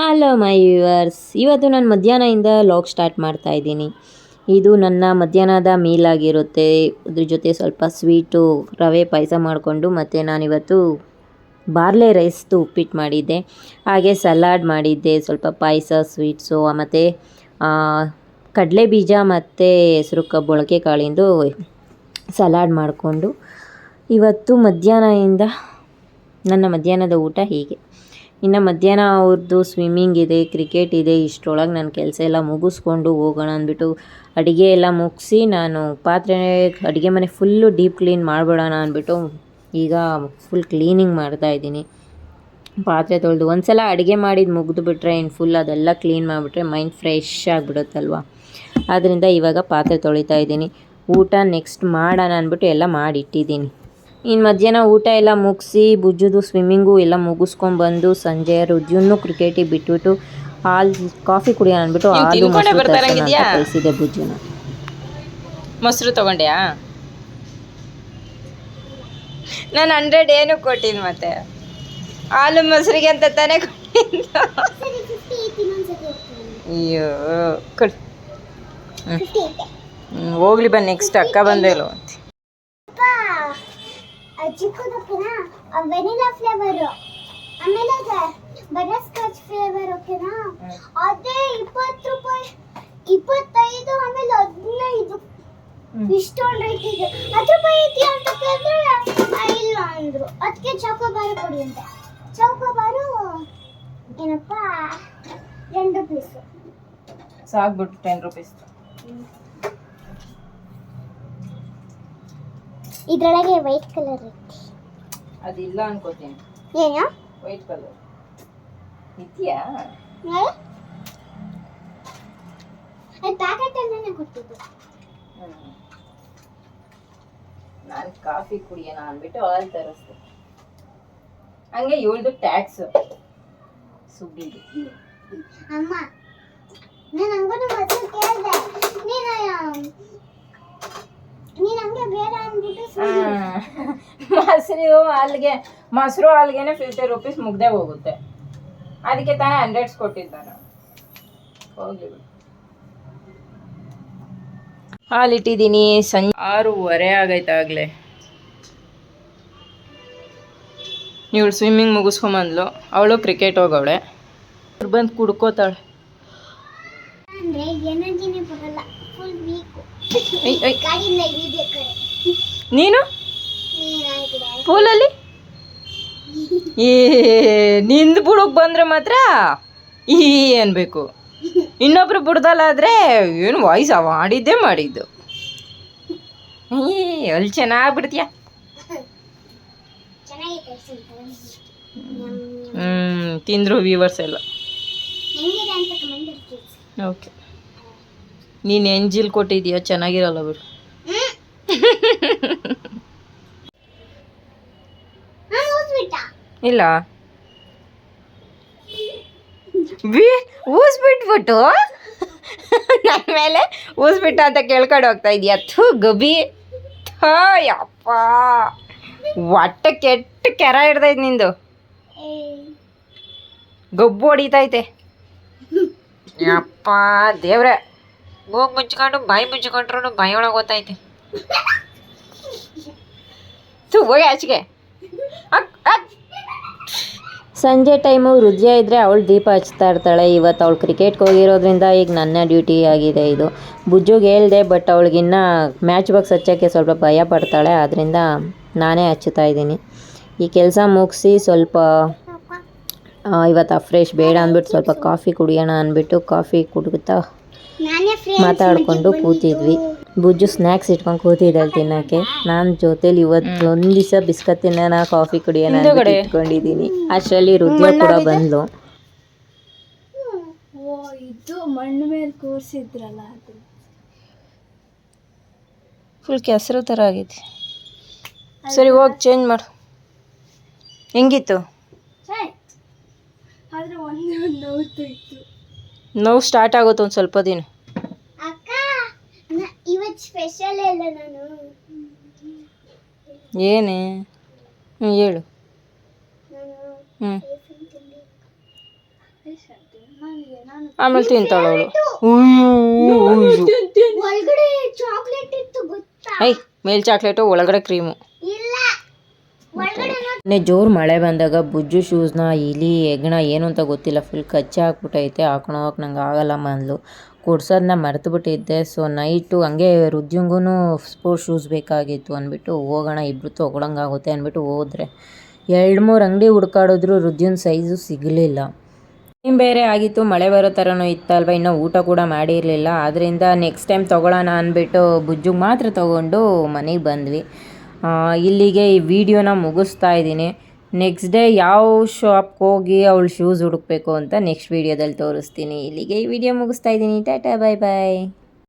Hello my viewers ಇವತ್ತು ನಾನು ಮಧ್ಯಾಹ್ನದಿಂದ ಲಾಗ್ ಸ್ಟಾರ್ಟ್ ಮಾಡ್ತಾ ಇದ್ದೀನಿ. ಇದು ನನ್ನ ಮಧ್ಯಾಹ್ನದ ಮೀಲ್ ಆಗಿರುತ್ತೆ. ಅದ್ರ ಜೊತೆ ಸ್ವಲ್ಪ ಸ್ವೀಟು ರವೆ ಪಾಯಸ ಮಾಡಿಕೊಂಡು ಮತ್ತು ನಾನಿವತ್ತು ಬಾರ್ಲೆ ರೈಸ್ದು ಉಪ್ಪಿಟ್ಟು ಮಾಡಿದ್ದೆ. ಹಾಗೆ ಸಲಾಡ್ ಮಾಡಿದ್ದೆ, ಸ್ವಲ್ಪ ಪಾಯಸ ಸ್ವೀಟ್ಸು ಮತ್ತು ಕಡಲೆ ಬೀಜ ಮತ್ತು ಹೆಸರು ಕಬ್ಬೊಳಕೆ ಕಾಳಿಂದು ಸಲಾಡ್ ಮಾಡಿಕೊಂಡು ಇವತ್ತು ಮಧ್ಯಾಹ್ನದಿಂದ, ನನ್ನ ಮಧ್ಯಾಹ್ನದ ಊಟ ಹೀಗೆ. ಇನ್ನು ಮಧ್ಯಾಹ್ನ ಅವ್ರದ್ದು ಸ್ವಿಮ್ಮಿಂಗ್ ಇದೆ ಕ್ರಿಕೆಟ್ ಇದೆ, ಇಷ್ಟರೊಳಗೆ ನಾನು ಕೆಲಸ ಎಲ್ಲ ಮುಗಿಸ್ಕೊಂಡು ಹೋಗೋಣ ಅಂದ್ಬಿಟ್ಟು ಅಡುಗೆ ಎಲ್ಲ ಮುಗಿಸಿ ನಾನು ಪಾತ್ರೆ, ಅಡುಗೆ ಮನೆ ಫುಲ್ಲು ಡೀಪ್ ಕ್ಲೀನ್ ಮಾಡಿಬಿಡೋಣ ಅಂದ್ಬಿಟ್ಟು ಈಗ ಫುಲ್ ಕ್ಲೀನಿಂಗ್ ಮಾಡ್ತಾ ಇದ್ದೀನಿ. ಪಾತ್ರೆ ತೊಳೆದು ಒಂದ್ಸಲ ಅಡುಗೆ ಮಾಡಿದ್ದು ಮುಗಿದು ಬಿಟ್ರೆ ಇನ್ನು ಫುಲ್ ಅದೆಲ್ಲ ಕ್ಲೀನ್ ಮಾಡಿಬಿಟ್ರೆ ಮೈಂಡ್ ಫ್ರೆಶ್ ಆಗಿಬಿಡುತ್ತಲ್ವ? ಆದ್ದರಿಂದ ಇವಾಗ ಪಾತ್ರೆ ತೊಳಿತಾ ಇದ್ದೀನಿ. ಊಟ ನೆಕ್ಸ್ಟ್ ಮಾಡೋಣ ಅಂದ್ಬಿಟ್ಟು ಎಲ್ಲ ಮಾಡಿಟ್ಟಿದ್ದೀನಿ. ಇನ್ನು ಮಧ್ಯಾಹ್ನ ಊಟ ಎಲ್ಲ ಮುಗಿಸಿ ಬುಜ್ಜುದು ಸ್ವಿಮ್ಮಿಂಗು ಎಲ್ಲ ಮುಗಿಸ್ಕೊಂಡ್ಬಂದು ಸಂಜೆ ರುದ್ಯುನ್ನು ಕ್ರಿಕೆಟಿಗೆ ಬಿಟ್ಬಿಟ್ಟು ಹಾಲು ಕಾಫಿ ಕುಡಿಯೋಣ ಅಂದ್ಬಿಟ್ಟು ಹಾಲು ಅಂತ ಕಳಿಸಿದೆ ಬುಜ್ಜುನ. ಮೊಸರು ತಗೊಂಡ್ಯಾ? ನಾನು ಹಂಡ್ರೆಡ್ ಏನು ಕೊಟ್ಟಿನಿ ಮತ್ತೆ. ಹಾಲು ಮೊಸರಿಗೆ ಅಂತ ತಾನೇ ಕೊಟ್ಟಿದ್ದು. ಅಯ್ಯೋ ಕೊಡಿ. ಹೋಗ್ಲಿ ಬಾ ನೆಕ್ಸ್ಟ್ ಅಕ್ಕ ಬಂದೇಳು ಚಿಕ್ಕದಕ್ಕೆನಾ ವೆನಿಲಾ ಫ್ಲೇವರ್. ಆಮೇಲೆ ಬಟರ್ ಸ್ಕಾಚ್ ಫ್ಲೇವರ್ ಓಕೆನಾ? ಅದೇ ಇಪ್ಪತ್ತು ರೂಪಾಯಿ ಇಪ್ಪತ್ತೈದು ಆಮೇಲೆ ಹದಿನೈದು. ಇಷ್ಟೊಂದು ರೇಟ್ ಇದೆ. ಹತ್ತು ರೂಪಾಯಿ ಇದೆಯಾ ಅಂತ ಕೇಳಿದ್ರೆ ಇಲ್ಲ ಅಂದ್ರು. ಅದಕ್ಕೆ ಚೌಕೋಬಾರು ಕೊಡಿ ಅಂತ. ಚೌಕೋಬಾರು ಏನಪ್ಪ ಟೆನ್ ರುಪೀಸ್ ಸಾಕ್ಬಿಟ್ಟು ಟೆನ್ ರುಪೀಸ್ ಇದರೊಳಗೆ ವೈಟ್ ಕಲರ್ ಐತಿ. ಅದಿಲ್ಲ ಅನ್ಕೋತೀನಿ. ಏನು? ವೈಟ್ ಕಲರ್ ಇದೆಯಾ. ಅದು ಪ್ಯಾಕೆಟ್ ಅಲ್ಲೇ ಕೊಟ್ಟಿದ್ದು. ನಾನು ಕಾಫಿ ಕುಡಿಯೋಣ ಅಂದ್ಬಿಟ್ಟು ಆಲ್ ತರಿಸ್ದೆ. ಹಂಗೆ ಇವಳ್ದು ಟ್ಯಾಕ್ಸ್ ಸುಬ್ಬಿದು ಅಮ್ಮ ನಾನು ಹಂಗೂ ಮೊದಲು ಕೇಳಿದೆ. ನೀನು ಹಂಗೆ ಮೊಸರು ಅಲ್ಲಿಗೆ ಮೊಸರು ಅಲ್ಲಿಗೆನೆ ಫಿಫ್ಟಿ ರುಪೀಸ್ ಮುಗ್ದೇ ಹೋಗುತ್ತೆ. ಅದಕ್ಕೆ ತಾನೇ ಹಂಡ್ರೆಡ್ಸ್ ಕೊಟ್ಟಿದ್ದಾನೆ ಹೋಗ್ಲಿ ಬಿಡು. ಹಾಲಿಟ್ಟಿದ್ದೀನಿ ಸಂಜೆ ಆರೂವರೆ ಆಗೈತೆ ಆಗಲೇ. ಇವಳು ಸ್ವಿಮ್ಮಿಂಗ್ ಮುಗಿಸ್ಕೊಂಬಂದ್ಲು. ಅವಳು ಕ್ರಿಕೆಟ್ ಹೋಗವಳೆ. ಬಂದು ಕುಡ್ಕೋತಾಳೆ. ನೀನು? ಪೂಲಲ್ಲಿ? ಏ ನಿಂದು ಬುಡಕ್ ಬಂದ್ರೆ ಮಾತ್ರ ಈ ಅನ್ಬೇಕು. ಇನ್ನೊಬ್ರು ಬುಡ್ದಲ್ಲಾದ್ರೆ ಏನು ವಾಯ್ಸ್ ಮಾಡಿದ್ದೇ ಮಾಡಿದ್ದು. ಏ ಅಲ್ಲಿ ಚೆನ್ನಾಗ್ಬಿಡ್ತೀಯ ಚೆನ್ನಾಗಿದೆ ಸ್ವಲ್ಪ ಹ್ಞೂ ತಿಂದರು ವ್ಯೂವರ್ಸ್ ಎಲ್ಲ. ಓಕೆ ನೀನು ಎಂಜಿಲ್ ಕೊಟ್ಟಿದ್ಯಾ ಚೆನ್ನಾಗಿರಲ್ಲ ಬಿಡು. ಇಲ್ಲ. ಊಸ್ಬಿಟ್ಬಿಟ್ಟು. ನನ್ನ ಮೇಲೆ ಊಸ್ಬಿಟ್ಟ ಅಂತ ಕೇಳ್ಕೊಂಡು ಹೋಗ್ತಾ ಇದೀಯ? ಥೂ, ಗಬಿ. ಥೋ, ಯಪ್ಪ. ಹೊಟ್ಟೆ ಕೆಟ್ಟ ಕೆರ ಹಿಡ್ದೈತೆ ನಿಂದು. ಗಬ್ಬು ಹೊಡಿತೈತೆ. ಯಪ್ಪ, ದೇವ್ರೆ. ಮೂಗ್ ಮುಚ್ಕೊಂಡು, ಬಾಯಿ ಮುಚ್ಕೊಂಡ್ರು ಬಾಯಿ ಒಳಗೆ ಗೊತ್ತೈತೆ ಹೋಗಿ ಆಚೆಗೆ ಸಂಜೆ ಟೈಮು ರುದ್ಯ ಇದ್ದರೆ ಅವಳು ದೀಪ ಹಚ್ತಾ ಇರ್ತಾಳೆ. ಇವತ್ತು ಅವಳು ಕ್ರಿಕೆಟ್ಗೆ ಹೋಗಿರೋದ್ರಿಂದ ಈಗ ನನ್ನ ಡ್ಯೂಟಿ ಆಗಿದೆ ಇದು. ಬುಜ್ಜುಗೆ ಹೇಳ್ದೆ ಬಟ್ ಅವಳಿಗಿನ್ನ ಮ್ಯಾಚ್ ಬಾಕ್ಸ್ ಹಚ್ಚೋಕ್ಕೆ ಸ್ವಲ್ಪ ಭಯ ಪಡ್ತಾಳೆ. ಆದ್ದರಿಂದ ನಾನೇ ಹಚ್ಚುತ್ತಾ ಇದ್ದೀನಿ. ಈ ಕೆಲಸ ಮುಗಿಸಿ ಸ್ವಲ್ಪ ಇವತ್ತು ಫ್ರೆಶ್ ಬೇಡ ಅಂದ್ಬಿಟ್ಟು ಸ್ವಲ್ಪ ಕಾಫಿ ಕುಡಿಯೋಣ ಅಂದ್ಬಿಟ್ಟು ಕಾಫಿ ಕುಡ್ತಾ ಮಾತಾಡಿಕೊಂಡು ಕೂತಿದ್ವಿ. ಬುಜ್ಜು ಸ್ನ್ಯಾಕ್ಸ್ ಇಟ್ಕೊಂಡು ಕೂತಿದ್ದಾಳೆ ತಿನ್ನೋಕ್ಕೆ. ನಾನು ಜೊತೇಲಿ ಇವತ್ತು ಒಂದು ದಿವಸ ಬಿಸ್ಕತ್ ತಿನ್ನೋಣ ಕಾಫಿ ಕುಡಿಯೋಣ. ಇಟ್ಕೊಂಡಿದ್ದೀನಿ ಅಷ್ಟರಲ್ಲಿ ರುದ್ರ ಕೂಡ ಬಂದ್ಲು. ಓ ಇದು ಮಣ್ಣು ಮೇಲೆ ಕೂರಿಸಿದ್ರಲ್ಲ ಅದು. ಫುಲ್ ಕೆಸರು ಥರ ಆಗೈತಿ ಸರಿ ಹೋಗಿ ಚೇಂಜ್ ಮಾಡು. ಹೆಂಗಿತ್ತು? ಆದ್ರೆ ಒಂದೇ ಒಂದು ಇತ್ತು. ನೋವು ಸ್ಟಾರ್ಟ್ ಆಗುತ್ತೆ ಒಂದು ಸ್ವಲ್ಪ ದಿನ. ಅಕ್ಕ ನ- ಇವತ್ತು ಸ್ಪೆಷಲ್ ನಾನು. ಏನೇ? ಹ್ಞೂ ಹೇಳು. ನಾನು ಹ್ಞೂ ಆಮೇಲೆ ತಿಂತಾಳವಳು ಒಳಗಡೆ ಚಾಕ್ಲೇಟ್ ಇತ್ತು ಗೊತ್ತಾ? ಐ ಮೇಲ್ ಚಾಕ್ಲೇಟು ಒಳಗಡೆ ಕ್ರೀಮು ಇಲ್ಲ. ಒಳಗಡೆ ನೋಡ್- ಮೊನ್ನೆ ಜೋರು ಮಳೆ ಬಂದಾಗ ಬುಜ್ಜು ಶೂಸ್ನ, ಇಲಿ ಹೆಗ್ಣ ಏನು ಅಂತ ಗೊತ್ತಿಲ್ಲ. ಫುಲ್ ಕಚ್ಚಿ ಹಾಕ್ಬಿಟ್ಟೈತೆ. ಹಾಕೊಳೋಕೆ ನಂಗೆ ಆಗಲ್ಲ ಅಂದ್ಲು ಕೊಡ್ಸೋದನ್ನ ಮರ್ತುಬಿಟ್ಟಿದ್ದೆ. ಸೊ ನೈಟು ಹಂಗೆ ರುದ್ಯಂಗೂ ಸ್ಪೋರ್ಟ್ಸ್ ಶೂಸ್ ಬೇಕಾಗಿತ್ತು ಅಂದ್ಬಿಟ್ಟು ಹೋಗೋಣ ಇಬ್ಬರು ತೊಗೊಳಂಗಾಗುತ್ತೆ ಅಂದ್ಬಿಟ್ಟು ಹೋದ್ರೆ. ಎರಡು ಮೂರು ಅಂಗಡಿ ಹುಡ್ಕಾಡಿದ್ರು ರುದ್ಯನ್ ಸೈಜು ಸಿಗಲಿಲ್ಲ. ಟೈಮ್ ಬೇರೆ ಆಗಿತ್ತು. ಮಳೆ ಬರೋ ಥರನೂ ಇತ್ತಲ್ವ? ಇನ್ನೂ ಊಟ ಕೂಡ ಮಾಡಿರಲಿಲ್ಲ. ಆದ್ದರಿಂದ ನೆಕ್ಸ್ಟ್ ಟೈಮ್ ತೊಗೊಳೋಣ ಅಂದ್ಬಿಟ್ಟು ಬುಜ್ಜುಗೆ ಮಾತ್ರ ತೊಗೊಂಡು ಮನೆಗೆ ಬಂದ್ವಿ. ಇಲ್ಲಿಗೆ ಈ ವಿಡಿಯೋನ ಮುಗಿಸ್ತಾ ಇದ್ದೀನಿ. ನೆಕ್ಸ್ಟ್ ಡೇ ಯಾವ ಶಾಪ್ಗೆ ಹೋಗಿ ಅವಳು ಶೂಸ್ ಹುಡುಕ್ಬೇಕು ಅಂತ ನೆಕ್ಸ್ಟ್ ವೀಡಿಯೋದಲ್ಲಿ ತೋರಿಸ್ತೀನಿ. ಇಲ್ಲಿಗೆ ಈ ವಿಡಿಯೋ ಮುಗಿಸ್ತಾ ಇದ್ದೀನಿ. ಟಾಟಾ ಬಾಯ್ ಬಾಯ್